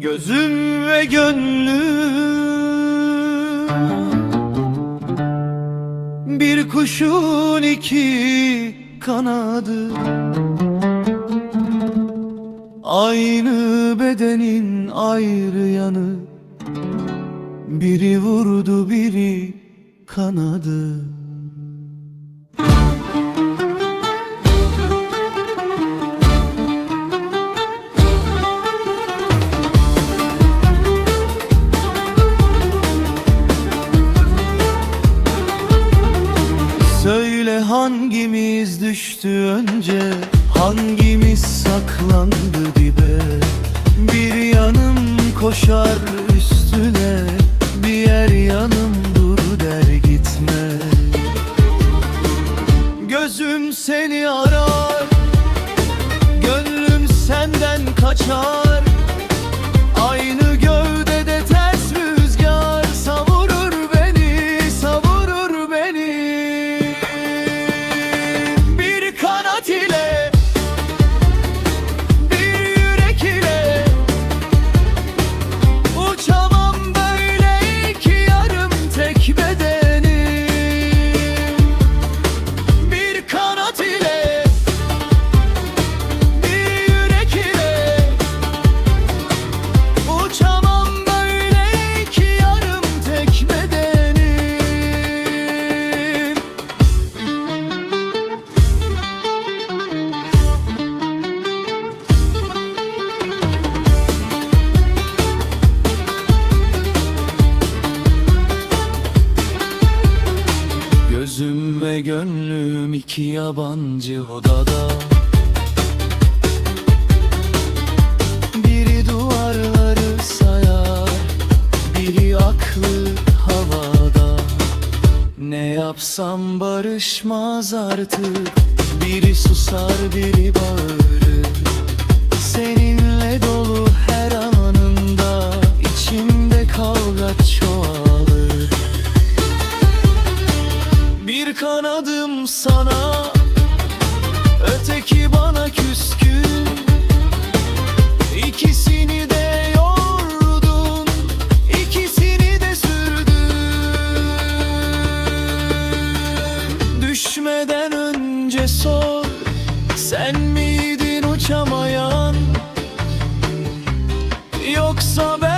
Gözüm ve gönlüm Bir kuşun iki kanadı. Aynı bedenin ayrı yanı. Biri vurdu biri kanadı hangimiz düştü önce? Hangimiz saklandı dibe? Bir yanım koşar üstüne Diğer yanım dur der gitme. Gözüm seni arar Gönlüm senden kaçar. Aynı Ve gönlüm iki yabancı odada. Biri duvarları sayar Biri aklı havada. Ne yapsam barışmaz artık Biri susar biri bağırır sana. Öteki bana küskün. İkisini de yordun ikisini de sürdün. Düşmeden önce sor Sen miydin uçamayan? Yoksa ben